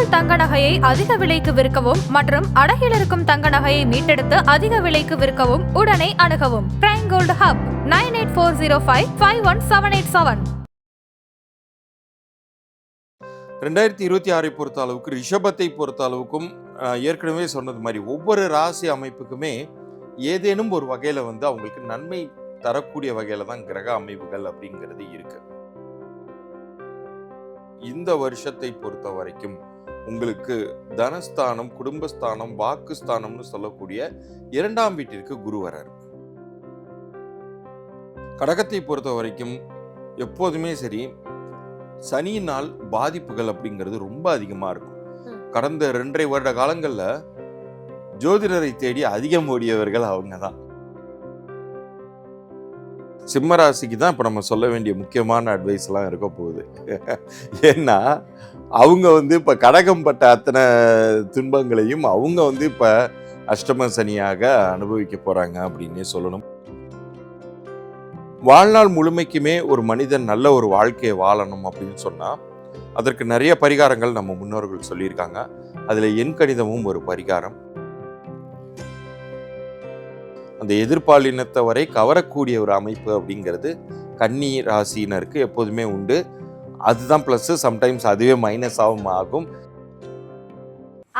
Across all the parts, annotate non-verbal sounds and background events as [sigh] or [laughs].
உங்கள் தங்க நகையை அதிக விலைக்கு விற்கவும் மற்றும் அடகில் இருக்கும் தங்க நகையை மீட்டெடுத்து அதிக விலைக்கு விற்கவும் உடனே அணுகவும். Prime gold hub nine eight four zero five five one seven eight seven ரெண்டாயிரத்தி இருபத்தி ஆறை பொறுத்த அளவுக்கு ரிஷபத்தை பொறுத்த அளவுக்கும் ஏற்கனவே சொன்னது மாதிரி ஒவ்வொரு ராசி அமைப்புக்குமே ஏதேனும் ஒரு வகையில் வந்து அவங்களுக்கு நன்மை தரக்கூடிய வகையில் தான் கிரக அமைப்புகள் அப்படிங்கிறது இருக்கு. இந்த வருஷத்தை பொறுத்த வரைக்கும் உங்களுக்கு தனஸ்தானம் குடும்பஸ்தானம் வாக்குஸ்தானம்னு சொல்லக்கூடிய இரண்டாம் வீட்டிற்கு குரு வரார். கடகத்தை பொறுத்த வரைக்கும் எப்போதுமே சரி சனியினால் பாதிப்புகள் அப்படிங்கிறது ரொம்ப அதிகமா இருக்கும். கடந்த ரெண்டரை வருட காலங்கள்ல ஜோதிடரை தேடி அதிகம் ஓடியவர்கள் அவங்க தான். சிம்மராசிக்கு தான் இப்போ நம்ம சொல்ல வேண்டிய முக்கியமான அட்வைஸ் எல்லாம் இருக்க போகுது. ஏன்னா அவங்க வந்து இப்போ கடகம் பட்ட அத்தனை துன்பங்களையும் அவங்க வந்து இப்போ அஷ்டம சனியாக அனுபவிக்க போகிறாங்க அப்படின்னே சொல்லணும். வாழ்நாள் முழுமைக்குமே ஒரு மனிதன் நல்ல ஒரு வாழ்க்கையை வாழணும் அப்படின்னு சொன்னால் அதற்கு நிறைய பரிகாரங்கள் நம்ம முன்னோர்கள் சொல்லியிருக்காங்க. அதில் எண் கணிதமும் ஒரு பரிகாரம். அந்த எதிர்பாலினத்தை வரை கவரக்கூடிய ஒரு அமைப்பு அப்படிங்கிறது கன்னி ராசினருக்கு எப்போதுமே உண்டு. அதுதான் ப்ளஸ்ஸு சம்டைம்ஸ் அதுவே மைனஸாகவும் ஆகும்.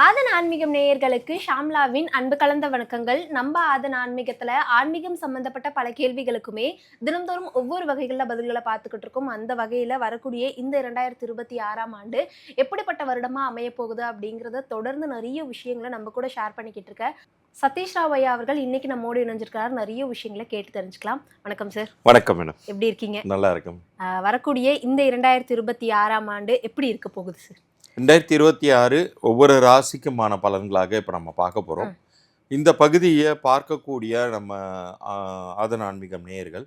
ஆதன் ஆன்மீகம் நேயர்களுக்கு ஷாம்லாவின் அன்பு கலந்த வணக்கங்கள். நம்ம ஆதன் ஆன்மீகத்துல ஆன்மீகம் சம்பந்தப்பட்ட பல கேள்விகளுக்குமே தினந்தோறும் ஒவ்வொரு வகைகளில் பதில்களை பார்த்துக்கிட்டு இருக்கோம். அந்த வகையில வரக்கூடிய இந்த இரண்டாயிரத்தி இருபத்தி ஆறாம் ஆண்டு எப்படிப்பட்ட வருடமா அமைய போகுது அப்படிங்கிறத தொடர்ந்து நிறைய விஷயங்களை நம்ம கூட ஷேர் பண்ணிக்கிட்டு இருக்க சதீஷ் ராவ் ஐயா அவர்கள் இன்னைக்கு நம்மோடு இணைஞ்சிருக்காரு நிறைய விஷயங்களை கேட்டு தெரிஞ்சுக்கலாம். வணக்கம் சார் வணக்கம் மேடம் எப்படி இருக்கீங்க? நல்லா இருக்கும் வரக்கூடிய இந்த இரண்டாயிரத்தி இருபத்தி ஆறாம் ஆண்டு எப்படி இருக்க போகுது சார் ரெண்டாயிரத்தி இருபத்தி ஆறு ஒவ்வொரு ராசிக்குமான பலன்களாக இப்போ நம்ம பார்க்க போகிறோம் இந்த பகுதியை பார்க்கக்கூடிய நம்ம ஆதன ஆன்மீகம் நேயர்கள்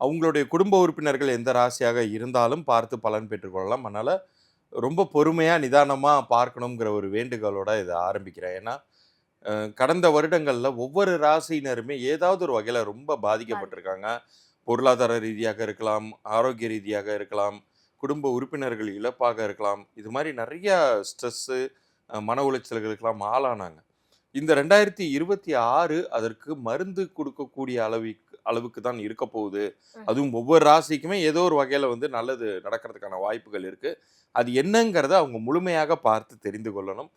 அவங்களுடைய குடும்ப உறுப்பினர்கள் எந்த ராசியாக இருந்தாலும் பார்த்து பலன் பெற்றுக்கொள்ளலாம் அதனால் ரொம்ப பொறுமையாக நிதானமாக பார்க்கணுங்கிற ஒரு வேண்டுகோளோட இதை ஆரம்பிக்கிறேன். ஏன்னா கடந்த வருடங்களில் ஒவ்வொரு ராசியினருமே ஏதாவது ஒரு வகையில் ரொம்ப பாதிக்கப்பட்டிருக்காங்க. பொருளாதார ரீதியாக இருக்கலாம் ஆரோக்கிய ரீதியாக இருக்கலாம் குடும்ப உறுப்பினர்கள் இழப்பாக இருக்கலாம். இது மாதிரி நிறைய ஸ்ட்ரெஸ்ஸு மன உளைச்சல்களுக்கெல்லாம் ஆளானாங்க. இந்த ரெண்டாயிரத்தி இருபத்தி ஆறு அதற்கு மருந்து கொடுக்கக்கூடிய அளவுக்கு அளவுக்கு தான் இருக்க போகுது. அதுவும் ஒவ்வொரு ராசிக்குமே ஏதோ ஒரு வகையில் வந்து நல்லது நடக்கிறதுக்கான வாய்ப்புகள் இருக்கு. அது என்னங்கிறத அவங்க முழுமையாக பார்த்து தெரிந்து கொள்ளணும்.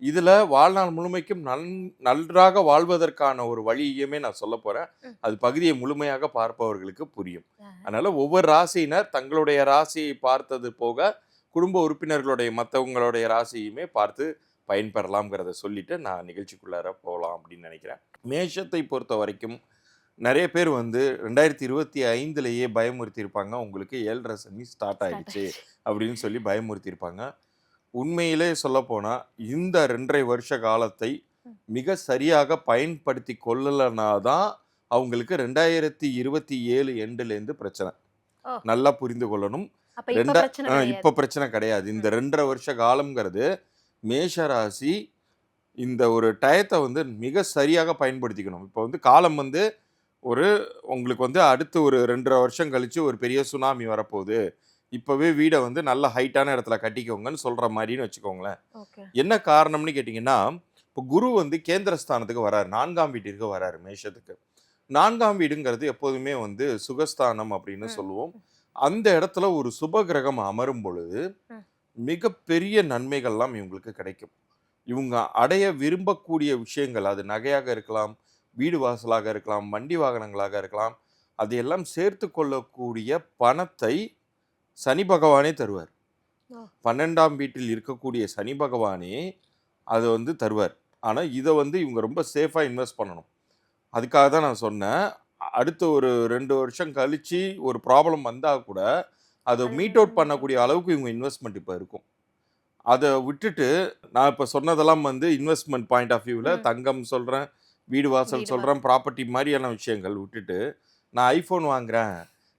இதுல வாழ்நாள் முழுமைக்கும் நல் நன்றாக வாழ்வதற்கான ஒரு வழியுமே நான் சொல்ல போறேன். ம். அது பகுதியை முழுமையாக பார்ப்பவர்களுக்கு புரியும். அதனால ஒவ்வொரு ராசியினர் தங்களுடைய ராசியை பார்த்தது போக குடும்ப உறுப்பினர்களுடைய மற்றவங்களுடைய ராசியுமே பார்த்து பயன்பெறலாம்ங்கிறத சொல்லிட்டு நான் நிகழ்ச்சிக்குள்ளார போகலாம் அப்படின்னு நினைக்கிறேன். மேஷத்தை பொறுத்த வரைக்கும் நிறைய பேர் வந்து ரெண்டாயிரத்தி இருபத்தி ஐந்துலேயே பயமுறுத்தியிருப்பாங்க. உங்களுக்கு ஏழரை சனி ஸ்டார்ட் ஆயிடுச்சு. அப்படின்னு சொல்லி பயமுறுத்தியிருப்பாங்க. உண்மையிலே சொல்லப்போனால் இந்த ரெண்டரை வருஷ காலத்தை மிக சரியாக பயன்படுத்தி கொள்ளலைனா தான் அவங்களுக்கு ரெண்டாயிரத்தி இருபத்தி ஏழு எண்டுலேருந்து பிரச்சனை. நல்லா புரிந்து கொள்ளணும். ரெண்டா. இப்ப பிரச்சனை கிடையாது. இந்த ரெண்டரை வருஷ காலம்ங்கிறது மேஷ ராசி இந்த ஒரு டயத்தை வந்து மிக சரியாக பயன்படுத்திக்கணும். இப்போ வந்து காலம் வந்து ஒரு உங்களுக்கு வந்து அடுத்து ஒரு ரெண்டரை வருஷம் கழிச்சு ஒரு பெரிய சுனாமி வரப்போகுது. இப்போவே வீடை வந்து நல்ல ஹைட்டான இடத்துல கட்டிக்கோங்கன்னு சொல்கிற மாதிரின்னு வச்சுக்கோங்களேன். என்ன காரணம்னு கேட்டிங்கன்னா இப்போ குரு வந்து கேந்திரஸ்தானத்துக்கு வராரு நான்காம் வீட்டிற்கு வராரு மேஷத்துக்கு நான்காம் வீடுங்கிறது எப்போதுமே வந்து சுகஸ்தானம் அப்படின்னு. சொல்லுவோம் அந்த இடத்துல ஒரு சுப கிரகம் அமரும் பொழுது. மிகப்பெரிய நன்மைகள்லாம் இவங்களுக்கு கிடைக்கும் இவங்க அடைய விரும்பக்கூடிய விஷயங்கள் அது நகையாக இருக்கலாம் வீடு வாசலாக இருக்கலாம் வண்டி வாகனங்களாக இருக்கலாம் அதையெல்லாம் சேர்த்து கொள்ளக்கூடிய பணத்தை சனி பகவானே தருவார். பன்னெண்டாம் வீட்டில் இருக்கக்கூடிய சனி பகவானே அதை வந்து தருவார். ஆனால் இதை வந்து இவங்க ரொம்ப சேஃபாக இன்வெஸ்ட் பண்ணணும். அதுக்காக தான் நான் சொன்னேன். அடுத்த ஒரு ரெண்டு வருஷம் கழிச்சு ஒரு ப்ராப்ளம் வந்தால் கூட அதை மீட் அவுட் பண்ணக்கூடிய அளவுக்கு இவங்க இன்வெஸ்ட்மெண்ட் இப்போ இருக்கும். அதை விட்டுட்டு நான் இப்போ சொன்னதெல்லாம் வந்து இன்வெஸ்ட்மெண்ட் பாயிண்ட் ஆஃப் வியூவில். தங்கம் சொல்கிறேன் வீடு வாசல் சொல்கிறேன் ப்ராப்பர்ட்டி மாதிரியான விஷயங்கள் விட்டுட்டு நான் ஐஃபோன் வாங்குறேன்.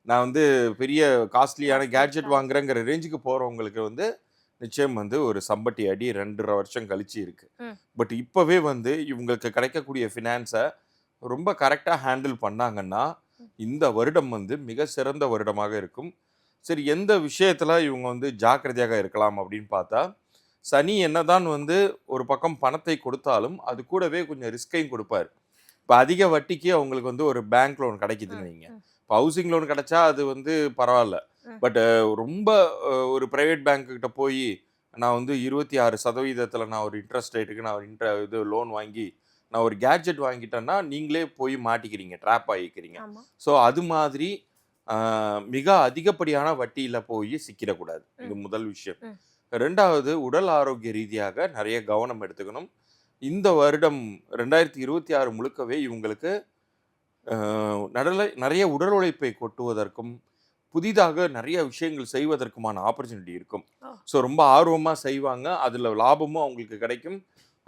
நான் வந்து பெரிய காஸ்ட்லியான கேட்ஜெட் வாங்குறேங்கிற ரேஞ்சுக்கு போகிறவங்களுக்கு வந்து நிச்சயம் வந்து ஒரு சம்பட்டி அடி ரெண்டரை வருஷம் கழிச்சு இருக்கு. பட் இப்போவே வந்து இவங்களுக்கு கிடைக்கக்கூடிய ஃபினான்ஸை ரொம்ப கரெக்டாக ஹேண்டில் பண்ணாங்கன்னா இந்த வருடம் வந்து மிக சிறந்த வருடமாக இருக்கும். சரி எந்த விஷயத்தில் இவங்க வந்து ஜாக்கிரதையாக இருக்கலாம் அப்படின்னு பார்த்தா சனி என்னதான் வந்து ஒரு பக்கம் பணத்தை கொடுத்தாலும் அது கூடவே கொஞ்சம் ரிஸ்கையும் கொடுப்பாரு. இப்போ அதிக வட்டிக்கு அவங்களுக்கு வந்து ஒரு பேங்க் லோன் கிடைக்குதுன்னு வைங்க. இப்போ ஹவுசிங் லோன் கிடைச்சா அது வந்து பரவாயில்ல. பட் ரொம்ப ஒரு ப்ரைவேட் பேங்க்கிட்ட போய் நான் வந்து இருபத்தி ஆறு சதவீதத்தில் நான் ஒரு இன்ட்ரெஸ்ட் ரேட்டுக்கு நான் ஒரு இன்ட்ர இது லோன் வாங்கி நான் ஒரு கேட்ஜெட் வாங்கிட்டேன்னா நீங்களே போய் மாட்டிக்கிறீங்க ட்ராப் ஆகிக்கிறீங்க. ஸோ அது மாதிரி மிக அதிகப்படியான வட்டியில் போய் சிக்கிடக்கூடாது. இது முதல் விஷயம். ரெண்டாவது உடல் ஆரோக்கிய ரீதியாக நிறைய கவனம் எடுத்துக்கணும். இந்த வருடம் ரெண்டாயிரத்தி இருபத்தி ஆறு முழுக்கவே இவங்களுக்கு நடலை நிறைய உடல் உழைப்பை கொட்டுவதற்கும் புதிதாக நிறைய விஷயங்கள் செய்வதற்குமான ஆப்பர்ச்சுனிட்டி இருக்கும். ஸோ ரொம்ப ஆர்வமாக செய்வாங்க. அதில் லாபமும் அவங்களுக்கு கிடைக்கும்.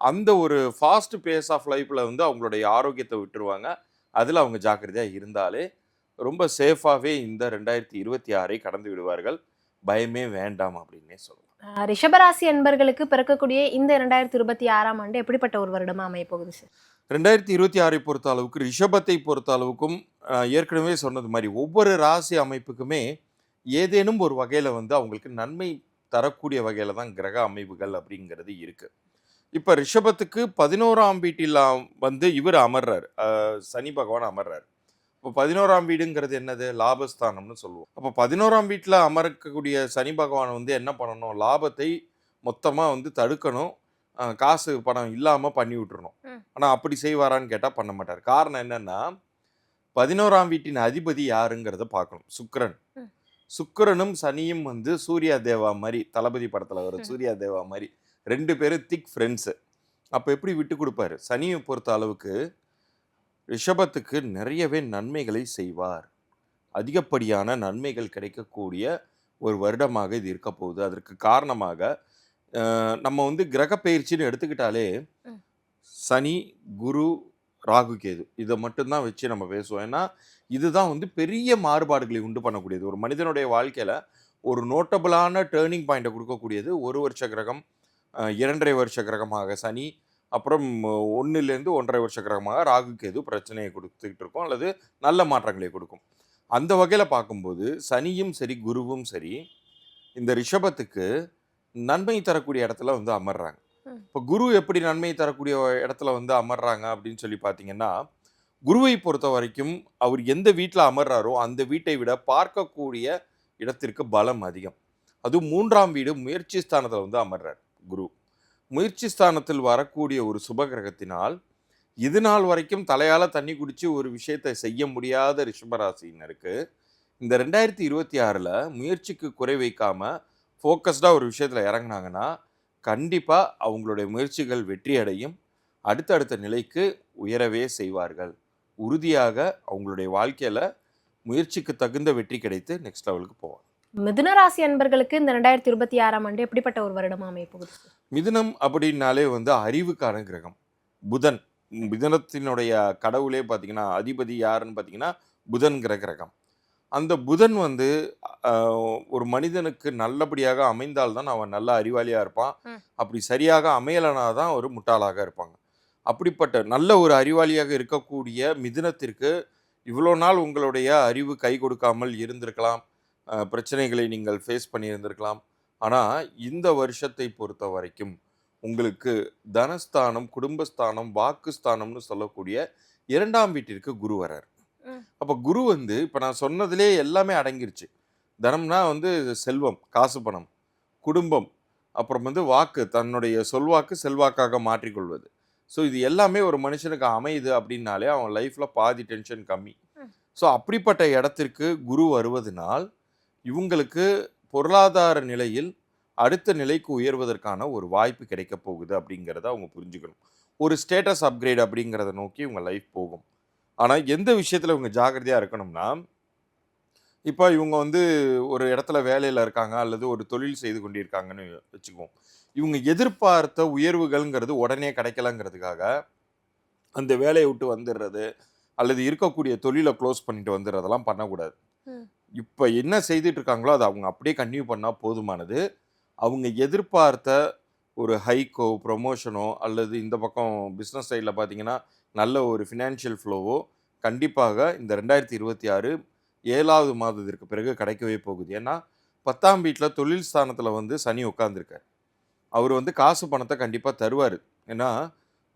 அந்த ஒரு ஃபாஸ்ட் பேஸ் ஆஃப் லைஃப்பில் வந்து அவங்களுடைய ஆரோக்கியத்தை விட்டுருவாங்க. அதில் அவங்க ஜாக்கிரதையாக இருந்தாலே ரொம்ப சேஃபாகவே இந்த ரெண்டாயிரத்தி இருபத்தி ஆறை கடந்து விடுவார்கள். பயமே வேண்டாம் அப்படின்னே சொல்லலாம். ரிஷபராசி அன்பர்களுக்கு பிறக்கக்கூடிய இந்த இரண்டாயிரத்தி இருபத்தி ஆறாம் ஆண்டு எப்படிப்பட்ட ஒரு வருடமா அமைய போகுது சார் ரெண்டாயிரத்தி இருபத்தி ஆறை பொறுத்த அளவுக்கு ரிஷபத்தை பொறுத்த அளவுக்கும் ஏற்கனவே சொன்னது மாதிரி ஒவ்வொரு ராசி அமைப்புக்குமே ஏதேனும் ஒரு வகையில் வந்து அவங்களுக்கு நன்மை தரக்கூடிய வகையில் தான் கிரக அமைப்புகள் அப்படிங்கிறது இருக்குது இப்போ ரிஷபத்துக்கு பதினோராம் வீட்டில் வந்து இவர் அமர்றார். சனி பகவான் அமர்றார். இப்போ பதினோராம் வீடுங்கிறது என்னது? லாபஸ்தானம்னு சொல்லுவோம். அப்போ பதினோராம் வீட்டில் அமர்க்கக்கூடிய சனி பகவான் வந்து என்ன பண்ணணும்? லாபத்தை மொத்தமாக வந்து தடுக்கணும். காசு பணம் இல்லாமல் பண்ணி விட்டுறணும். ஆனால் அப்படி செய்வாரான்னு கேட்டால் பண்ண மாட்டார். காரணம் என்னன்னா பதினோராம் வீட்டின் அதிபதி யாருங்கிறத பார்க்கணும் சுக்கிரன். சுக்கிரனும் சனியும் வந்து சூர்யா தேவா மாதிரி தளபதி படத்தில் வர. சூர்யா தேவா மாதிரி ரெண்டு பேரும் திக் ஃப்ரெண்ட்ஸு அப்போ எப்படி விட்டு கொடுப்பாரு? சனியை பொறுத்த அளவுக்கு ரிஷபத்துக்கு நிறையவே நன்மைகளை செய்வார். அதிகப்படியான நன்மைகள் கிடைக்கக்கூடிய ஒரு வருடமாக இது இருக்க போகுது. அதற்கு காரணமாக நம்ம வந்து கிரக பயிற்சின்னு எடுத்துக்கிட்டாலே. சனி குரு ராகு கேது இதை மட்டும்தான் வச்சு நம்ம பேசுவோம். ஏன்னா இதுதான் வந்து பெரிய மாறுபாடுகளை உண்டு பண்ணக்கூடியது. ஒரு மனிதனுடைய வாழ்க்கையில் ஒரு நோட்டபிளான டேர்னிங் பாயிண்ட்டை கொடுக்கக்கூடியது ஒரு வருஷ கிரகம் இரண்டரை வருஷ கிரகமாக சனி அப்புறம் ஒன்றுலேருந்து ஒன்றரை வருஷ கிரகமாக ராகு கேது பிரச்சனையை கொடுத்துக்கிட்டு இருக்கும். அல்லது நல்ல மாற்றங்களை கொடுக்கும். அந்த வகையில் பார்க்கும்போது சனியும் சரி குருவும் சரி இந்த ரிஷபத்துக்கு நன்மை தரக்கூடிய இடத்துல வந்து அமர்றாங்க. இப்போ குரு எப்படி நன்மை தரக்கூடிய இடத்துல வந்து அமர்றாங்க அப்படின்னு சொல்லி பார்த்தீங்கன்னா குருவை பொறுத்த வரைக்கும் அவர் எந்த வீட்டில் அமர்றாரோ அந்த வீட்டை விட பார்க்கக்கூடிய இடத்திற்கு பலம் அதிகம். அதுவும் மூன்றாம் வீடு முயற்சி ஸ்தானத்தில் வந்து அமர்றார் குரு. முயற்சி ஸ்தானத்தில் வரக்கூடிய ஒரு சுபகிரகத்தினால் இது நாள் வரைக்கும் தலையால தண்ணி குடிச்சு ஒரு விஷயத்தை செய்ய முடியாத ரிஷபராசினருக்கு இந்த ரெண்டாயிரத்தி இருபத்தி ஆறில் முயற்சிக்கு குறை வைக்காம ஃபோக்கஸ்டாக ஒரு விஷயத்தில் இறங்குனாங்கன்னா கண்டிப்பாக அவங்களுடைய முயற்சிகள் வெற்றி அடையும் அடுத்தடுத்த நிலைக்கு உயரவே செய்வார்கள். உறுதியாக அவங்களுடைய வாழ்க்கையில் முயற்சிக்கு தகுந்த வெற்றி கிடைத்து நெக்ஸ்ட் லெவலுக்கு போவாங்க. மிதுன ராசி அன்பர்களுக்கு இந்த ரெண்டாயிரத்தி இருபத்தி ஆறாம் ஆண்டு எப்படிப்பட்ட ஒரு வருடமா அமைய போகுது? சார் மிதுனம் அப்படின்னாலே வந்து அறிவுக்கான கிரகம். புதன். மிதுனத்தினுடைய கடவுளே பார்த்தீங்கன்னா அதிபதி யாருன்னு பார்த்தீங்கன்னா புதன்கிற கிரகம். அந்த புதன் வந்து ஒரு மனிதனுக்கு நல்லபடியாக அமைந்தால்தான் அவன் நல்ல அறிவாளியாக இருப்பான். அப்படி சரியாக அமையலைனா தான் ஒரு முட்டாளாக இருப்பாங்க அப்படிப்பட்ட நல்ல ஒரு அறிவாளியாக இருக்கக்கூடிய மிதுனத்திற்கு இவ்வளோ நாள் உங்களுடைய அறிவு கை கொடுக்காமல் இருந்திருக்கலாம் பிரச்சனைகளை நீங்கள் ஃபேஸ் பண்ணியிருந்திருக்கலாம் ஆனால் இந்த வருஷத்தை பொறுத்த வரைக்கும் உங்களுக்கு தனஸ்தானம் குடும்பஸ்தானம் வாக்குஸ்தானம்னு சொல்லக்கூடிய இரண்டாம் வீட்டிற்கு குரு வரார் ம். அப்போ குரு வந்து இப்போ நான் சொன்னதிலே எல்லாமே அடங்கிருச்சு. தனம்னா வந்து செல்வம் காசு பணம் குடும்பம் அப்புறம் வந்து வாக்கு தன்னுடைய சொல்வாக்கு செல்வாக்காக மாற்றிக்கொள்வது. ஸோ இது எல்லாமே ஒரு மனுஷனுக்கு அமையுது அப்படின்னாலே அவன் லைஃப்பில் பாதி டென்ஷன் கம்மி. ஸோ அப்படிப்பட்ட இடத்திற்கு குரு வருவதனால் இவங்களுக்கு பொருளாதார நிலையில் அடுத்த நிலைக்கு உயர்வதற்கான ஒரு வாய்ப்பு கிடைக்க போகுது அப்படிங்கிறத அவங்க புரிஞ்சுக்கணும். ஒரு ஸ்டேட்டஸ் அப்கிரேட் அப்படிங்கிறத நோக்கி இவங்க லைஃப் போகும். ஆனால் எந்த விஷயத்தில் இவங்க ஜாக்கிரதையாக இருக்கணும்னா இப்போ இவங்க வந்து ஒரு இடத்துல வேலையில் இருக்காங்க அல்லது ஒரு தொழில் செய்து கொண்டிருக்காங்கன்னு வச்சுக்குவோம். இவங்க எதிர்பார்த்த உயர்வுகள்ங்கிறது உடனே கிடைக்கலங்கிறதுக்காக அந்த வேலையை விட்டு வந்துடுறது அல்லது இருக்கக்கூடிய தொழிலை க்ளோஸ் பண்ணிட்டு வந்துடுறதெல்லாம் பண்ணக்கூடாது. இப்போ என்ன செய்துட்டு இருக்காங்களோ அதை அவங்க அப்படியே கன்டினியூ பண்ணால் போதுமானது. அவங்க எதிர்பார்த்த ஒரு ஹைக்கோ ப்ரொமோஷனோ அல்லது இந்த பக்கம் பிஸ்னஸ் சைடில் பார்த்தீங்கன்னா நல்ல ஒரு ஃபினான்ஷியல் ஃப்ளோவோ கண்டிப்பாக இந்த ரெண்டாயிரத்தி இருபத்தி ஆறு ஏழாவது மாதத்திற்கு பிறகு கிடைக்கவே போகுது. ஏன்னா பத்தாம் வீட்டில் தொழில் ஸ்தானத்தில் வந்து சனி உட்காந்துருக்கார் அவர் வந்து காசு பணத்தை கண்டிப்பாக தருவார். ஏன்னா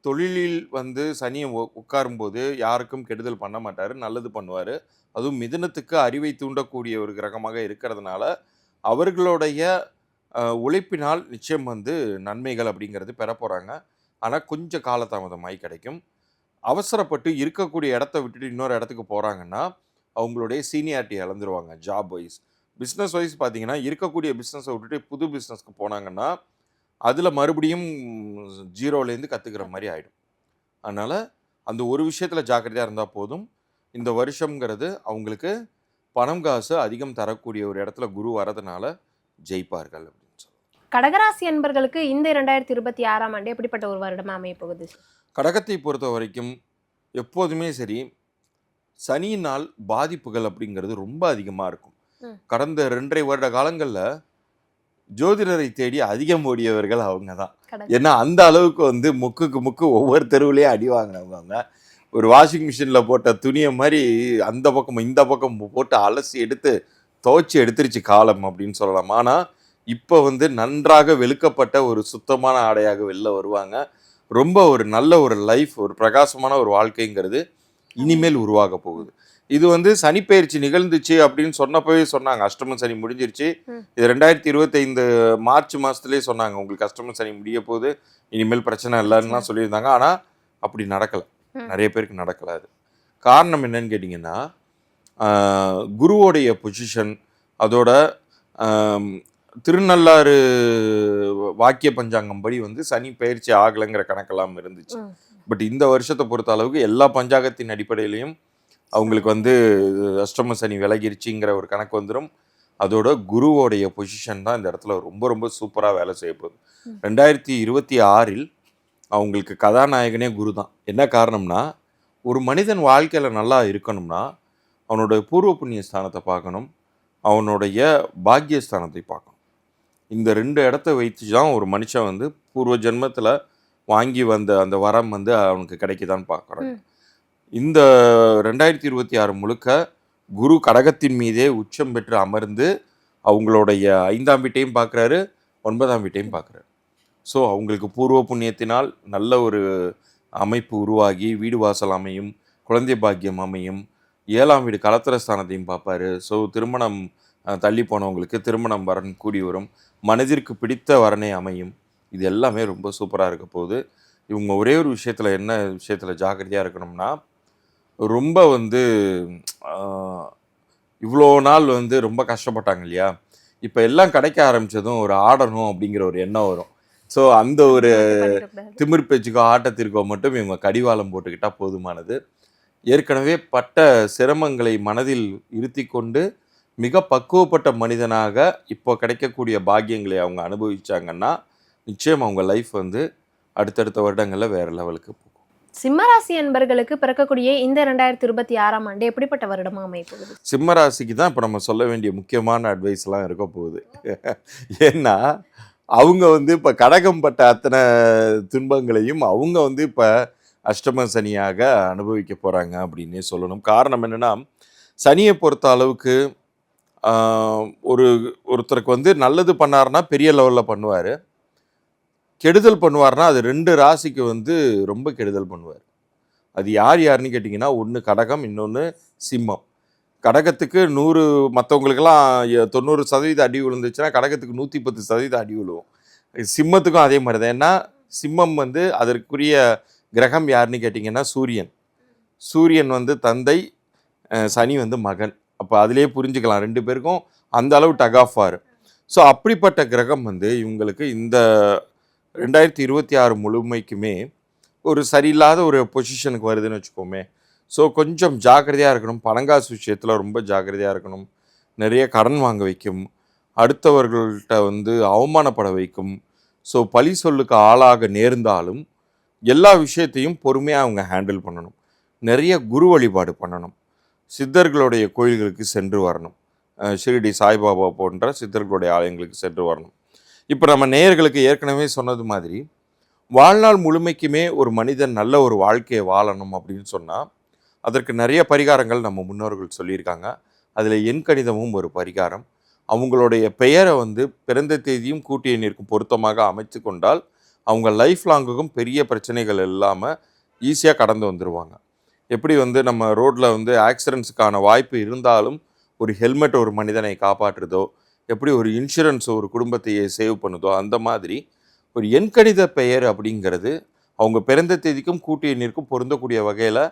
தொழிலில் வந்து சனியை உட்காரும்போது யாருக்கும் கெடுதல் பண்ண மாட்டார் நல்லது பண்ணுவார். அதுவும் மிதனத்துக்கு அறிவை தூண்டக்கூடிய ஒரு கிரகமாக இருக்கிறதுனால அவர்களுடைய உழைப்பினால் நிச்சயம் வந்து நன்மைகள் அப்படிங்கிறது பெற போகிறாங்க ஆனால் கொஞ்சம் காலதாமதமாகி கிடைக்கும். அவசரப்பட்டு இருக்கக்கூடிய இடத்த விட்டுட்டு இன்னொரு இடத்துக்கு போகிறாங்கன்னா அவங்களுடைய சீனியாரிட்டி இழந்துருவாங்க ஜாப் வைஸ் பிஸ்னஸ் வைஸ் பார்த்தீங்கன்னா இருக்கக்கூடிய பிஸ்னஸை விட்டுட்டு புது பிஸ்னஸ்க்கு போனாங்கன்னா அதில் மறுபடியும் ஜீரோலேருந்து கற்றுக்கிற மாதிரி ஆகிடும் அதனால் அந்த ஒரு விஷயத்தில் ஜாக்கிரதையாக இருந்தால் போதும். இந்த வருஷங்கிறது அவங்களுக்கு பணம் காசு அதிகம் தரக்கூடிய ஒரு இடத்துல குரு வரதுனால ஜெயிப்பார்கள். கடகராசி அன்பர்களுக்கு இந்த இரண்டாயிரத்தி இருபத்தி ஆறாம் ஆண்டு எப்படிப்பட்ட ஒரு வருடமா அமைய போகுது? கடகத்தை பொறுத்த வரைக்கும் எப்போதுமே சரி சனியினால் பாதிப்புகள் அப்படிங்கிறது ரொம்ப அதிகமாக இருக்கும். கடந்த ரெண்டரை வருட காலங்களில் ஜோதிடரை தேடி அதிகம் ஓடியவர்கள் அவங்க தான். ஏன்னா அந்த அளவுக்கு வந்து முக்குக்கு முக்கு ஒவ்வொரு தெருவுலேயும் அடி வாங்கினவங்க அவங்க. ஒரு வாஷிங் மிஷினில் போட்ட துணியை மாதிரி அந்த பக்கம் இந்த பக்கம் போட்டு அலசி எடுத்து துவைச்சி எடுத்துருச்சு காலம் அப்படின்னு சொல்லலாம். ஆனால் இப்போ வந்து நன்றாக வெளுக்கப்பட்ட ஒரு சுத்தமான ஆடையாக வெளில வருவாங்க. ரொம்ப ஒரு நல்ல ஒரு லைஃப் ஒரு பிரகாசமான ஒரு வாழ்க்கைங்கிறது இனிமேல் உருவாக போகுது. இது வந்து சனிப்பெயர்ச்சி நிகழ்ந்துச்சு அப்படின்னு சொன்னப்பவே சொன்னாங்க. அஷ்டம சனி முடிஞ்சிருச்சு. இது ரெண்டாயிரத்தி இருபத்தைந்து மார்ச் மாதத்துலேயே சொன்னாங்க. உங்களுக்கு அஷ்டம சனி முடிய போகுது. இனிமேல் பிரச்சனை இல்லைன்னுலாம் சொல்லியிருந்தாங்க. ஆனால் அப்படி நடக்கலை. நிறைய பேருக்கு நடக்கல அது. காரணம் என்னன்னு கேட்டிங்கன்னா குருவோடைய பொசிஷன் அதோட திருநள்ளாறு வாக்கிய பஞ்சாங்கம் படி வந்து சனி பயிற்சி ஆகலைங்கிற கணக்கெல்லாம் இருந்துச்சு. பட் இந்த வருஷத்தை பொறுத்த அளவுக்கு எல்லா பஞ்சாங்கத்தின் அடிப்படையிலையும் அவங்களுக்கு வந்து அஷ்டம சனி விலகிருச்சிங்கிற ஒரு கணக்கு வந்துடும் அதோட குருவோடைய பொசிஷன் தான் இந்த இடத்துல ரொம்ப ரொம்ப சூப்பராக வேலை செய்ய போகுது. ரெண்டாயிரத்தி இருபத்தி ஆறில் அவங்களுக்கு கதாநாயகனே குரு தான். என்ன காரணம்னா ஒரு மனிதன் வாழ்க்கையில் நல்லா இருக்கணும்னா அவனோட பூர்வ புண்ணிய ஸ்தானத்தை பார்க்கணும் அவனுடைய பாக்கியஸ்தானத்தை பார்க்கணும். இந்த ரெண்டு இடத்த வைத்து தான் ஒரு மனுஷன் வந்து பூர்வ ஜென்மத்தில் வாங்கி வந்த அந்த வரம் வந்து அவனுக்கு கிடைக்குதான்னு பார்க்குறாங்க ம். இந்த ரெண்டாயிரத்தி இருபத்தி ஆறு முழுக்க குரு கடகத்தின் மீதே உச்சம் பெற்று அமர்ந்து அவங்களுடைய ஐந்தாம் வீட்டையும் பார்க்குறாரு ஒன்பதாம் வீட்டையும் பார்க்குறாரு. ஸோ அவங்களுக்கு பூர்வ புண்ணியத்தினால் நல்ல ஒரு அமைப்பு உருவாகி வீடு வாசல் அமையும் குழந்தை பாக்கியம் அமையும் ஏழாம் வீடு கலத்திர ஸ்தானத்தையும் பார்ப்பாரு. ஸோ திருமணம் தள்ளி போனவங்களுக்கு திருமணம் வரன் கூடி வரும். மனதிற்கு பிடித்த வரனே அமையும். இது எல்லாமே ரொம்ப சூப்பராக இருக்க போகுது. இவங்க ஒரே ஒரு விஷயத்தில் என்ன விஷயத்தில் ஜாக்கிரதையாக இருக்கணும்னா ரொம்ப வந்து இவ்வளோ நாள் வந்து ரொம்ப கஷ்டப்பட்டாங்க இல்லையா? இப்போ எல்லாம் கிடைக்க ஆரம்பிச்சதும் ஒரு ஆடணும் அப்படிங்கிற ஒரு எண்ணம் வரும். ஸோ அந்த ஒரு. திமிர் பேச்சுக்கோ ஆட்டத்திற்கோ மட்டும் இவங்க கடிவாளம் போட்டுக்கிட்டா போதுமானது. ஏற்கனவே பட்ட சிரமங்களை மனதில் இருத்தி கொண்டு மிக பக்குவப்பட்ட மனிதனாக இப்போ கிடைக்கக்கூடிய பாக்கியங்களை அவங்க அனுபவிச்சாங்கன்னா நிச்சயம் அவங்க லைஃப் வந்து அடுத்தடுத்த வருடங்களில் வேற லெவலுக்கு போகும். சிம்மராசி அன்பர்களுக்கு பிறக்கக்கூடிய இந்த இரண்டாயிரத்தி இருபத்தி ஆறாம் ஆண்டு எப்படிப்பட்ட வருடமா அமைய போகுது? சிம்ம ராசிக்கு தான் இப்போ நம்ம சொல்ல வேண்டிய முக்கியமான அட்வைஸ்லாம் இருக்க போகுது. [laughs] ஏன்னா அவங்க வந்து இப்போ கடகம் பட்ட அத்தனை துன்பங்களையும் அவங்க வந்து இப்போ அஷ்டம சனியாக அனுபவிக்க போகிறாங்க அப்படின்னே சொல்லணும். காரணம் என்னென்னா சனியை பொறுத்த அளவுக்கு ஒரு ஒருத்தருக்கு வந்து நல்லது பண்ணாருன்னா பெரிய லெவலில் பண்ணுவார். கெடுதல் பண்ணுவார்னா அது ரெண்டு ராசிக்கு வந்து ரொம்ப கெடுதல் பண்ணுவார். அது யார் யாருன்னு கேட்டிங்கன்னா ஒன்று கடகம் இன்னொன்று சிம்மம். கடகத்துக்கு நூறு மற்றவங்களுக்கெல்லாம் தொண்ணூறு சதவீதம் அடி விழுந்துச்சுன்னா கடகத்துக்கு நூற்றி பத்து சதவீதம் அடி விழுவும். சிம்மத்துக்கும் அதே மாதிரி தான். ஏன்னா சிம்மம் வந்து அதற்குரிய கிரகம் யாருன்னு கேட்டிங்கன்னா சூரியன். சூரியன் வந்து தந்தை சனி வந்து மகன். அப்போ அதிலே புரிஞ்சுக்கலாம். ரெண்டு பேருக்கும் அந்த அளவு டக் ஆஃப் ஆறு ஸோ அப்படிப்பட்ட கிரகம் வந்து இவங்களுக்கு இந்த ரெண்டாயிரத்தி இருபத்தி ஆறு முழுமைக்குமே ஒரு சரியில்லாத ஒரு பொசிஷனுக்கு வருதுன்னு வச்சுக்கோமே. ஸோ கொஞ்சம் ஜாக்கிரதையாக இருக்கணும். பணங்காசு விஷயத்தில் ரொம்ப ஜாக்கிரதையாக இருக்கணும். நிறைய கடன் வாங்க வைக்கும். அடுத்தவர்கள்ட்ட வந்து அவமானப்பட வைக்கும். ஸோ பழி சொல்லுக்கு ஆளாக நேர்ந்தாலும் எல்லா விஷயத்தையும் பொறுமையாக அவங்க ஹேண்டில் பண்ணணும். நிறைய குரு வழிபாடு பண்ணணும். சித்தர்களுடைய கோயில்களுக்கு சென்று வரணும். ஷிரடி சாய்பாபா போன்ற சித்தர்களுடைய ஆலயங்களுக்கு சென்று வரணும். இப்போ நம்ம நேயர்களுக்கு ஏற்கனவே சொன்னது மாதிரி வாழ்நாள் முழுமைக்குமே ஒரு மனிதன் நல்ல ஒரு வாழ்க்கையை வாழணும் அப்படின்னு சொன்னால் அதற்கு நிறைய பரிகாரங்கள் நம்ம முன்னோர்கள் சொல்லியிருக்காங்க. அதில் எண் கணிதமும் ஒரு பரிகாரம். அவங்களுடைய பெயரை வந்து பிறந்த தேதியும் கூட்டி எண்ணிற்கும் பொருத்தமாக அமைத்து கொண்டால் அவங்க லைஃப் லாங்குக்கும் பெரிய பிரச்சனைகள் இல்லாமல் ஈஸியாக கடந்து வந்துடுவாங்க எப்படி வந்து நம்ம ரோட்டில் வந்து ஆக்சிடென்ட்ஸுக்கான வாய்ப்பு இருந்தாலும் ஒரு ஹெல்மெட் ஒரு மனிதனை காப்பாற்றுதோ எப்படி ஒரு இன்சூரன்ஸ் ஒரு குடும்பத்தையே சேவ் பண்ணுதோ அந்த மாதிரி ஒரு எண்கணித பெயர் அப்படிங்கிறது அவங்க பிறந்த தேதிக்கும் கூட்டு எண்ணிற்கும் பொருந்தக்கூடிய வகையில்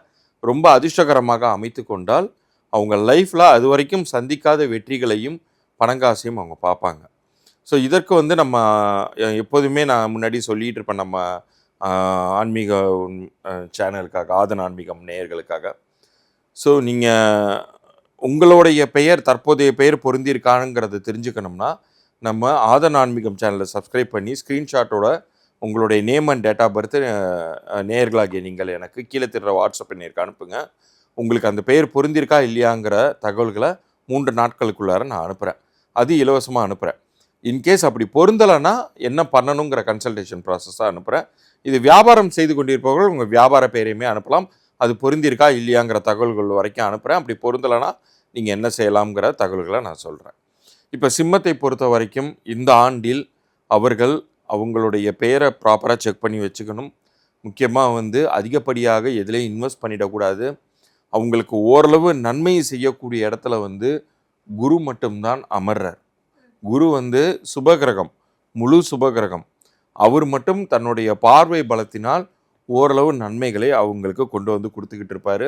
ரொம்ப அதிர்ஷ்டகரமாக அமைத்து கொண்டால் அவங்க லைஃப்பில் அது வரைக்கும் சந்திக்காத வெற்றிகளையும் பணங்காசையும் அவங்க பார்ப்பாங்க. ஸோ இதற்கு வந்து நம்ம எப்போதுமே நான் முன்னாடி சொல்லிகிட்டு இருப்பேன் நம்ம ஆன்மீக சேனலுக்காக ஆதன் ஆன்மீகம் நேயர்களுக்காக. ஸோ நீங்கள் உங்களுடைய பெயர் தற்போதைய பெயர் பொருந்திருக்காங்கிறத தெரிஞ்சுக்கணும்னா நம்ம ஆதன் ஆன்மீகம் சேனலை சப்ஸ்கிரைப் பண்ணி ஸ்க்ரீன்ஷாட்டோட உங்களுடைய name and date of birth நேயர்களாகிய நீங்கள் எனக்கு கீழே திடுற வாட்ஸ்அப் எண்ணிற்கு அனுப்புங்க. உங்களுக்கு அந்த பெயர் பொருந்திருக்கா இல்லையாங்கிற தகவல்களை மூன்று நாட்களுக்குள்ளார நான் அனுப்புகிறேன் அது இலவசமாக அனுப்புகிறேன் இன்கேஸ் அப்படி பொருந்தலைன்னா என்ன பண்ணணுங்கிற கன்சல்டேஷன் ப்ராசஸாக அனுப்புகிறேன் இது வியாபாரம் செய்து கொண்டிருப்பவர்கள் உங்கள் வியாபார பெயரையுமே அனுப்பலாம். அது பொருந்திருக்கா இல்லையாங்கிற தகவல்கள் வரைக்கும் அனுப்புகிறேன் அப்படி பொருந்தலைன்னா நீங்கள் என்ன செய்யலாம்ங்கிற தகவல்களை நான் சொல்கிறேன் இப்போ சிம்மத்தை பொறுத்த வரைக்கும் இந்த ஆண்டில் அவர்கள் அவங்களுடைய பெயரை ப்ராப்பராக செக் பண்ணி வச்சுக்கணும். முக்கியமாக வந்து அதிகப்படியாக எதுலேயும் இன்வெஸ்ட் பண்ணிடக்கூடாது. அவங்களுக்கு ஓரளவு நன்மை செய்யக்கூடிய இடத்துல வந்து குரு மட்டும்தான் அமர்றார். குரு வந்து சுபகிரகம் முழு சுபகிரகம் அவர் மட்டும் தன்னுடைய பார்வை பலத்தினால் ஓரளவு நன்மைகளை அவங்களுக்கு கொண்டு வந்து கொடுத்துக்கிட்டு இருப்பார்.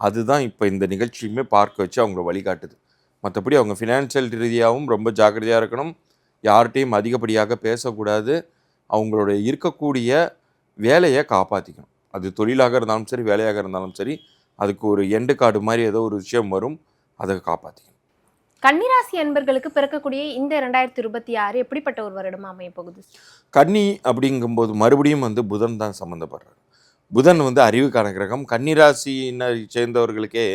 அதுதான் இப்போ இந்த நிகழ்ச்சியுமே பார்க்க வச்சு அவங்கள வழிகாட்டுது. மற்றபடி அவங்க ஃபினான்ஷியல் ரீதியாகவும் ரொம்ப ஜாக்கிரதையாக இருக்கணும். யார்கிட்டையும் அதிகப்படியாக பேசக்கூடாது. அவங்களுடைய இருக்கக்கூடிய வேலையை காப்பாற்றிக்கணும் அது தொழிலாக இருந்தாலும் சரி வேலையாக இருந்தாலும் சரி அதுக்கு ஒரு எண்டு கார்டு மாதிரி ஏதோ ஒரு விஷயம் வரும். அதை காப்பாற்றிக்கணும் கன்னிராசி அன்பர்களுக்கு பிறக்கக்கூடிய இந்த ரெண்டாயிரத்தி இருபத்தி ஆறு எப்படிப்பட்ட ஒரு வருடமா அமைய போகுது? கன்னி அப்படிங்கும்போது மறுபடியும் வந்து புதன் தான் சம்மந்தப்படுறார். புதன் வந்து அறிவுக்கான கிரகம் கன்னிராசியினர் சேர்ந்தவர்களுக்கே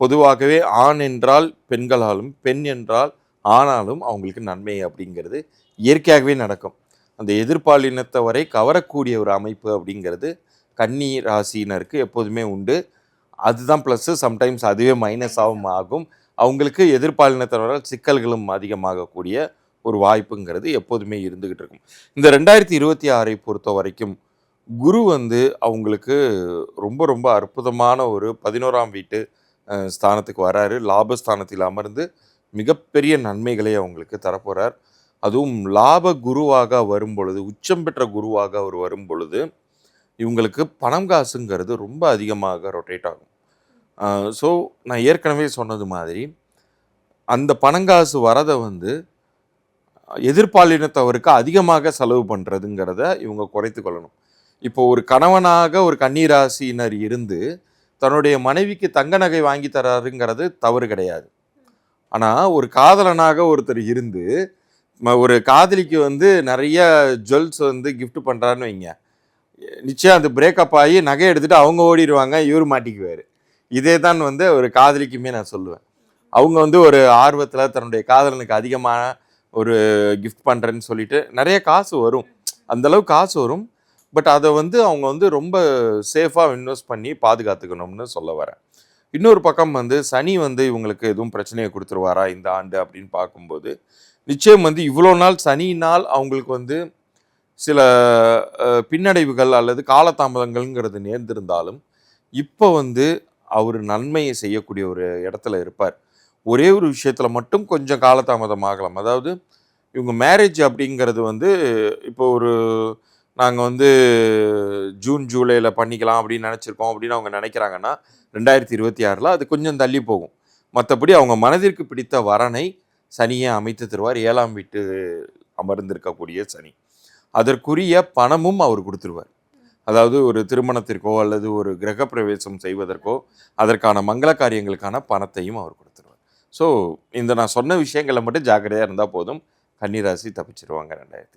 பொதுவாகவே ஆண் என்றால் பெண்களாலும் பெண் என்றால் ஆனாலும் அவங்களுக்கு நன்மை அப்படிங்கிறது இயற்கையாகவே நடக்கும். அந்த எதிர்பாலினத்தை வரை கவரக்கூடிய ஒரு அமைப்பு அப்படிங்கிறது கன்னி ராசியினருக்கு எப்போதுமே உண்டு. அதுதான் ப்ளஸ்ஸு சம்டைம்ஸ் அதுவே மைனஸாகவும் ஆகும். அவங்களுக்கு எதிர்பாலினத்தினரால் சிக்கல்களும் அதிகமாகக்கூடிய ஒரு வாய்ப்புங்கிறது எப்போதுமே இருந்துக்கிட்டு இருக்கும். இந்த ரெண்டாயிரத்தி இருபத்தி ஆறை பொறுத்த வரைக்கும் குரு வந்து அவங்களுக்கு ரொம்ப ரொம்ப அற்புதமான ஒரு பதினோராம் வீட்டு ஸ்தானத்துக்கு வராரு. லாபஸ்தானத்தில் அமர்ந்து மிகப்பெரிய நன்மைகளை அவங்களுக்கு தரப்போகிறார் அதுவும் லாப குருவாக வரும் பொழுது உச்சம் பெற்ற குருவாக அவர் வரும் பொழுது இவங்களுக்கு பணம் காசுங்கிறது ரொம்ப அதிகமாக ரொட்டேட் ஆகும். ஸோ நான் ஏற்கனவே சொன்னது மாதிரி அந்த பணங்காசு வரதை வந்து எதிர்பாலினத்தவருக்கு அதிகமாக செலவு பண்ணுறதுங்கிறத இவங்க குறைத்து கொள்ளணும். இப்போ ஒரு கணவனாக ஒரு கன்னிராசியினர் இருந்து தன்னுடைய மனைவிக்கு தங்க நகை வாங்கி தராருங்கிறது தவறு கிடையாது. ஆனால் ஒரு காதலனாக ஒருத்தர் இருந்து ம- ஒரு காதலிக்கு வந்து நிறைய ஜுவல்ஸ் வந்து கிஃப்ட் பண்ணுறாருன்னு வைங்க. நிச்சயம் அது பிரேக்கப் ஆகி நகை எடுத்துகிட்டு அவங்க ஓடிடுவாங்க இவர் மாட்டிக்குவார். இதே தான் வந்து ஒரு காதலிக்குமே நான் சொல்லுவேன். அவங்க வந்து ஒரு ஆர்வத்தில் தன்னுடைய காதலனுக்கு அதிகமான ஒரு கிஃப்ட் பண்ணுறேன்னு சொல்லிட்டு நிறைய காசு வரும். அந்தளவுக்கு காசு வரும். பட் அதை வந்து அவங்க வந்து ரொம்ப சேஃபாக இன்வெஸ்ட் பண்ணி பாதுகாத்துக்கணும்னு சொல்ல வரேன். இன்னொரு பக்கம் வந்து சனி வந்து இவங்களுக்கு எதுவும் பிரச்சனையை கொடுத்துருவாரா இந்த ஆண்டு அப்படின்னு பார்க்கும்போது நிச்சயம் வந்து இவ்வளோ நாள் சனியினால் அவங்களுக்கு வந்து சில பின்னடைவுகள் அல்லது காலதாமதங்கள்ங்கிறது நேர்ந்திருந்தாலும் இப்போ வந்து அவர் நன்மையை செய்யக்கூடிய ஒரு இடத்துல இருப்பார். ஒரே ஒரு விஷயத்தில் மட்டும் கொஞ்சம் காலதாமதம் ஆகலாம். அதாவது இவங்க மேரேஜ் அப்படிங்கிறது வந்து இப்போ ஒரு நாங்கள் வந்து ஜூன் ஜூலையில் பண்ணிக்கலாம் அப்படின்னு நினச்சிருக்கோம் அப்படின்னு அவங்க நினைக்கிறாங்கன்னா ரெண்டாயிரத்தி இருபத்தி ஆறில் அது கொஞ்சம் தள்ளி போகும். மற்றபடி அவங்க மனதிற்கு பிடித்த வரனை சனியை அமைத்து தருவார். ஏழாம் வீட்டு அமர்ந்திருக்கக்கூடிய சனி. அதற்குரிய பணமும் அவர் கொடுத்துருவார். அதாவது ஒரு திருமணத்திற்கோ அல்லது ஒரு கிரகப்பிரவேசம் செய்வதற்கோ அதற்கான மங்கள காரியங்களுக்கான பணத்தையும் அவர் கொடுத்துருவார். ஸோ இந்த நான் சொன்ன விஷயங்களை மட்டும் ஜாக்கிரதையாக இருந்தால் போதும். கன்னிராசி தப்பிச்சிருவாங்க ரெண்டாயிரத்தி